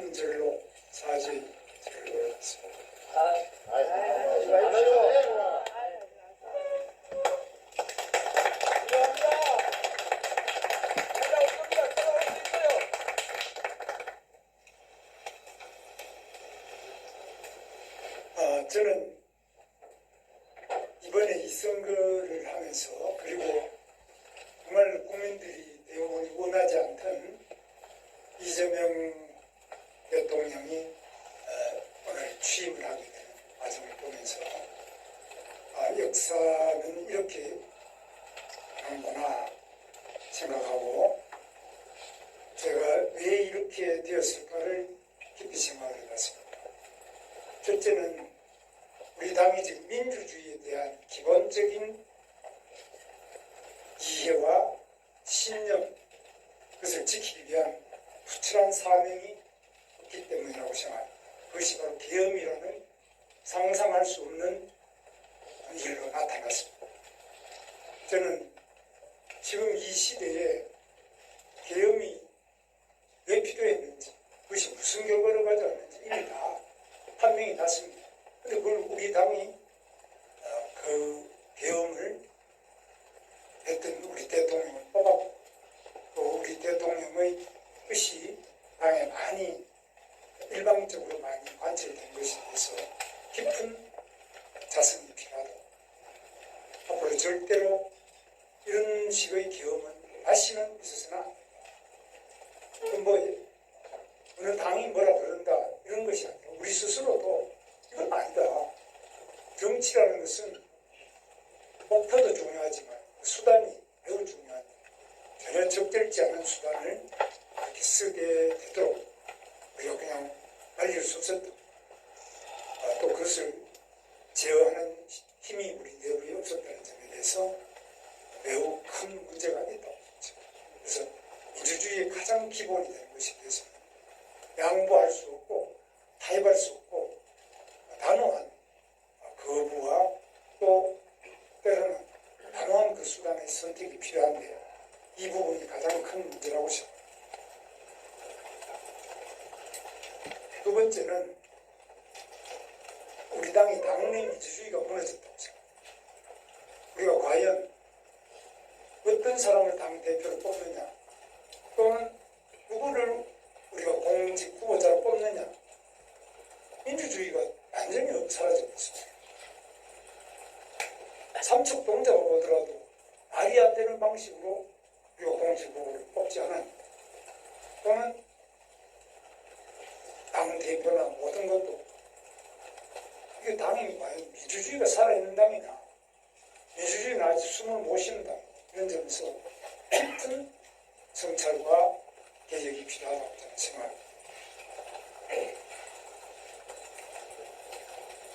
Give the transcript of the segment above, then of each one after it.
큰 절로 사죄의 절을 올렸습니다. 아, 저는 이번에 이 선거를 하면서 그리고 정말 국민들이 대부분이 원하지 않던 이재명 대통령이 어, 오늘 취임을 하게 되는 과정을 보면서 아, 역사는 이렇게 하는구나 생각하고 제가 왜 이렇게 되었을까를 깊이 생각을 해봤습니다. 첫째는 우리 당이 지금 민주주의에 대한 기본적인 이해와 신념, 그것을 지키기 위한 부철한 사명이 있기 때문이라고 생각합니다. 그것이 바로 계엄이라는 상상할 수 없는 일로 나타났습니다. 저는 지금 이 시대에 계엄이 왜 필요했는지, 그것이 무슨 결과를 가져왔는지 이미 다 판명이 났습니다. 근데 그걸 우리 당이 어, 그 계엄을 했던 우리 대통령을 뽑았고 또 우리 대통령의 뜻이 당에 많이 일방적으로 많이 관철된 것에 대해서 깊은 자성이 필요하다. 앞으로 절대로 이런 식의 계엄은 다시는 있어서는. 그뭐 어느 당이 뭐라 그런다 이런 것이 아니라 우리 스스로도 이건 아니다. 정치라는 것은 목표도 중요하지만 수단이 매우 중요한 전혀 적절치 않은 수단을 그렇게 쓰게 되도록 우리가 그냥 말릴 수 없었다. 아, 또 그것을 제어하는 힘이 우리 내부에 없었다는 점에 대해서 매우 큰 문제가 보죠. 그래서 민주주의의 가장 기본이 되는 것에 대해서는 양보할 수 없고 타협할 수 없고 단호한 거부와 또 때로는 단호한 그 수단의 선택이 필요한데 이 부분이 가장 큰 문제라고 생각합니다. 두 번째는 우리 당의 당내 민주주의가 무너졌다고 생각합니다. 우리가 과연 어떤 사람을 당 대표로 뽑느냐. 또는 누구를 우리가 공직 후보자로 뽑느냐. 민주주의가 완전히 사라지고 있습니다. 삼척 동작을 보더라도 말이 안 되는 방식으로 우리가 공직 후보를 뽑지 않았는데 또는 당 대표나 모든 것도 이게 당이 과연 민주주의가 살아있는 당이냐. 민주주의는 아직 숨을 못 쉬는 당 점에서 깊은 성찰과 개혁이 필요하다고 생각합니다.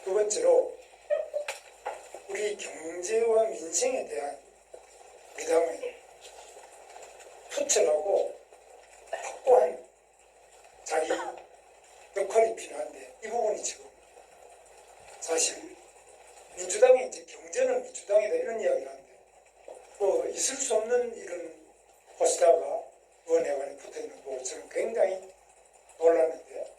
두 번째로 우리 경제와 민생에 대한 우리 당의 투철하고 확고한 자기 역할이 필요한데 이 부분이 지금 사실 민주당이 이제 경제는 민주당이다 이런 이야기를 하는데 뭐 있을 수 없는 이런 포스터가 의원회관에 붙어 있는 거 저는 굉장히 놀랐는데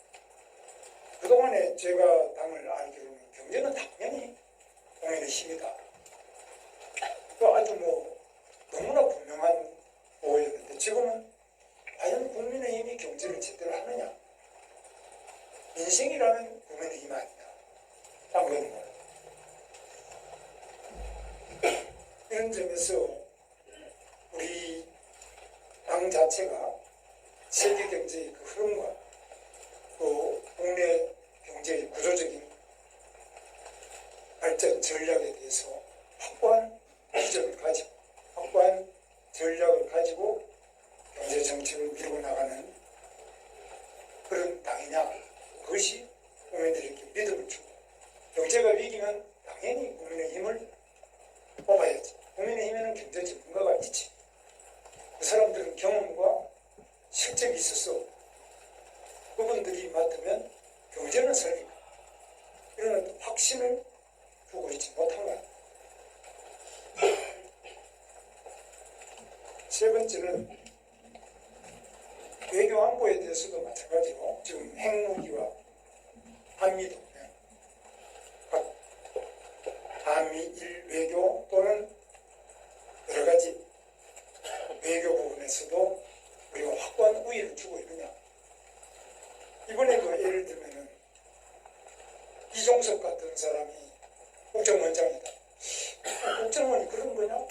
그동안에 제가 당을 알기로는 경제는 당연히 국민의 힘이다. 그 아주 뭐 너무나 분명한 보호였는데 지금은 과연 국민의힘이 경제를 제대로 하느냐? 민생이라는 국민의힘 아니냐? 당근은 이런 점에서 우리 당 자체가 세계 경제의 그 흐름과 또 국내 경제의 구조적인 발전 전략에 대해서 확고한 비전을 가지고 확고한 전략을 가지고 경제 정책을 밀고 나가는 그런 당이냐 그것이 국민들에게 믿음을 주고 경제가 위기면 당연히 국민의 힘을 뽑아야지 국민의 힘에는 경제 전문가가 있지 그 사람들은 경험과 실적이 있어서 그분들이 맡으면 경제는 살리고 이런 확신을 주고 있지 못한 것 같아요. 세 번째는 외교 안보에 대해서도 마찬가지로 지금 핵무기와 한미 동맹, 각 한미일 외교 또는 여러 가지 외교 부분에서도 우리가 확고한 우위를 주고 있느냐. 이번에도 예를 들면은 이종석 같은 사람이 국정원장이다. 국정원이 그런 거냐?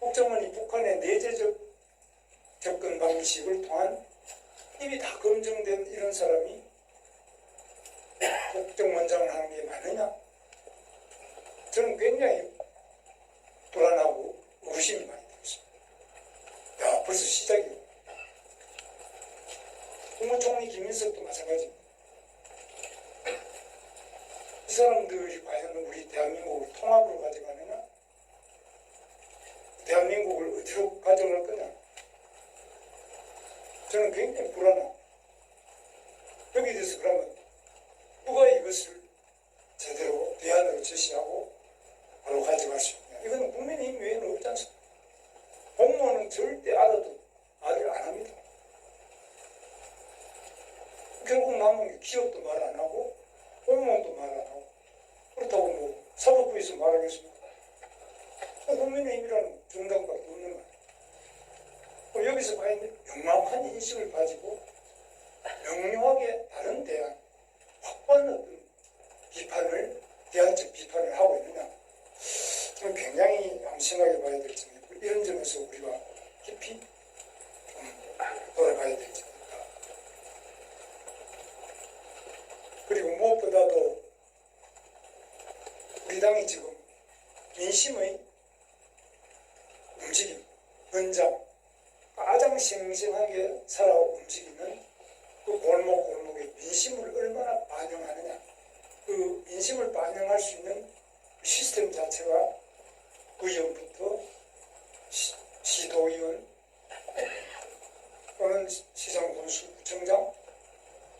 국정원이 북한의 내재적 접근 방식을 통한 이미 다 검증된 이런 사람이 국정원장을 하는 게 맞느냐? 저는 굉장히 불안하고 의심이 많이 들었습니다. 야, 벌써 시작이고. 국무총리 김인석도 마찬가지입니다. 이 사람들이 과연 우리 대한민국을 통합으로 가져가느냐? 대한민국을 어디로 가져갈 거냐? 저는 굉장히 불안합니다. 여기에 대해서 그러면 누가 이것을 제대로 대안으로 제시하고 바로 가져갈 수 있냐? 이거는 국민의힘 외에는 없지 않습니까? 공무원은 절대 알아도 말을 안 합니다. 결국 남은 게 기업도 말 안 하고 공무원도 말 안 하고 그렇다고 뭐 사법부에서 말하겠습니까? 국민의힘이라는 정당밖에 없는 거예요. 그럼 여기서 과연 명확한 인식을 가지고 명료하게 다른 대안, 확고한 어떤 비판을, 대안적 비판을 하고 있느냐. 저는 굉장히 양심하게 봐야 될 점이고, 이런 점에서 우리가 깊이 좀 돌아봐야 될 점입니다. 그리고 무엇보다도 우리 당이 지금 민심의 움직임, 현장, 가장 생생하게 살아 움직이는 그 골목 골목의 민심을 얼마나 반영하느냐. 그 민심을 반영할 수 있는 시스템 자체가 의원부터 시, 시도의원 또는 시장 군수구청장,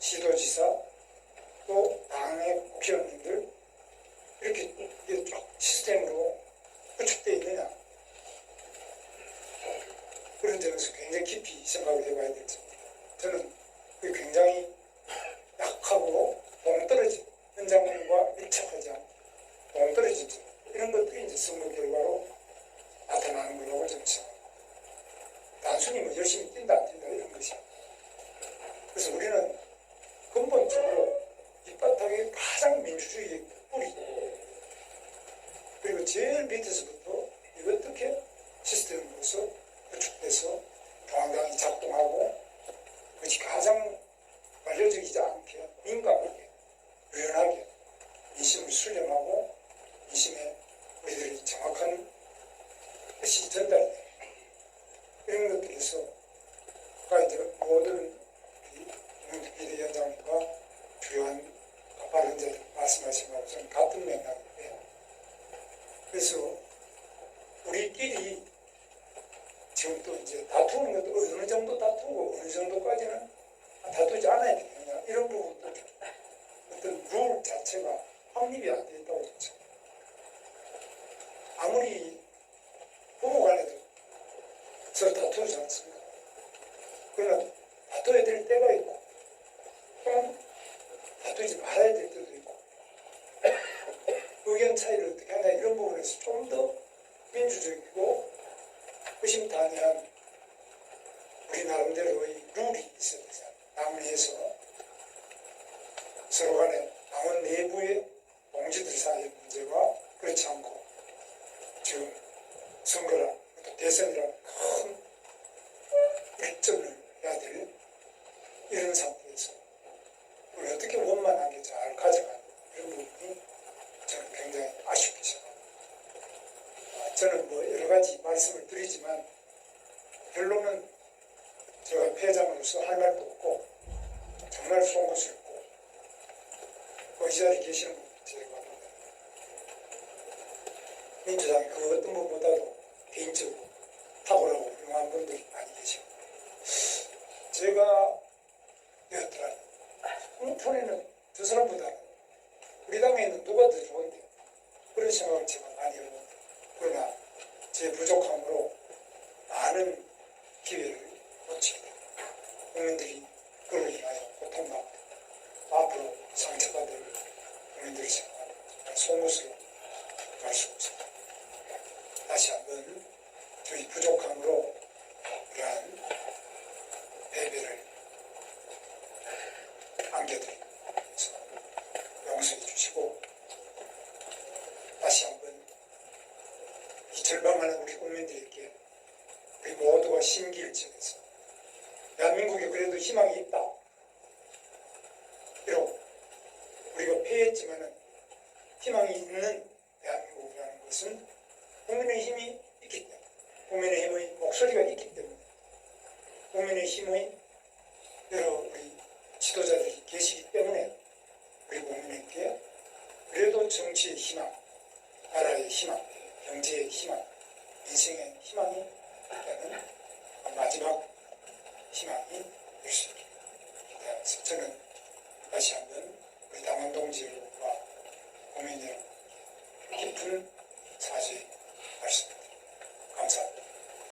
시도지사 또 당의 국회의원님들 이렇게 이게 쭉 시스템으로 구축되어 있느냐. 그런 점에서 굉장히 깊이 생각을 해봐야 될 점입니다. 저는 그게 굉장히 약하고 동떨어진 현장과 밀착하지 않고 동떨어진 점 이런 것들이 이제 선거 결과로 나타나는 거라고 저는 생각합니다. 단순히 뭐 열심히 뛴다 안 뛴다 이런 것이 아니라 그래서 우리는 근본적으로 밑바닥에 가장 민주주의의 뿌리 그리고 제일 밑에서부터 이거 어떻게 시스템으로서 구축돼서 중앙당이 작동하고 그것이 가장 관료적이지 않게 민감하게 유연하게 민심을 수렴하고 민심에 우리들이 정확한 뜻이 전달돼 이런 것들에서 아까 이제 모든 김영주 비대위원장님과 주요한 발언자들 말씀하신 거하고 저는 같은 맥락인데 그래서 우리끼리 지금 또 이제 다투는 것도 어느 정도 다투고 어느 정도까지는 다투지 않아야 되느냐 이런 부분도 어떤 룰 자체가 확립이 안 돼 있다고 저는 생각합니다. 아무리 부부 간에도 서로 다투지 않습니까? 그러나 다투어야 될 때가 있고 또는 다투지 말아야 될 때도 있고 의견 차이를 어떻게 하냐 이런 부분에서 좀 더 민주적이고 의심탄회한 우리 나름대로의 룰이 있어야 되잖아요. 당내에서 서로 간에 당원 내부의 동지들 사이의 문제와 그렇지 않고 지금 선거라 또 대선이라 큰 일정을 해야 될 이런 상태에서 우리 어떻게 원만하게 잘 가져가는 이런 부분이 저는 굉장히 아쉽게 생각합니다. 아, 저는 뭐 여러 가지 말씀을 드리지만 결론은 제가 패장으로서 할 말도 없고 정말 송구스럽고 그 자리에 계시는 분들 보면 민주당이 그 어떤 분보다도 개인적으로 탁월하고 훌륭한 분들이 제가 되었더라니 인터넷은 두 사람보다 우리 당에 있는 누가 더 좋은데 그런 생각을 제가 많이 하고 그러나 제 부족함으로 많은 기회를 놓치게 국민들이 그로 인하여 고통받고 앞으로 상처받을 국민들의 생각하는 속무스로 갈수 없습니다. 다시 한번 저희 부족함으로 이러한 대한민국에 그래도 희망이 있다. 비록 우리가 패했지만은 희망이 있는 대한민국이라는 것은 국민의 힘이 있기 때문에 국민의 힘의 목소리가 있기 때문에 국민의 힘의 여러 우리 지도자들이 계시기 때문에 우리 국민에게 그래도 정치의 희망, 나라의 희망, 경제의 희망, 인생의 희망이 있다는 마지막 희망이 있게 기대하면서 저는 다시 한번 우리 당원 동지들과 국민 여러분께 깊은 사죄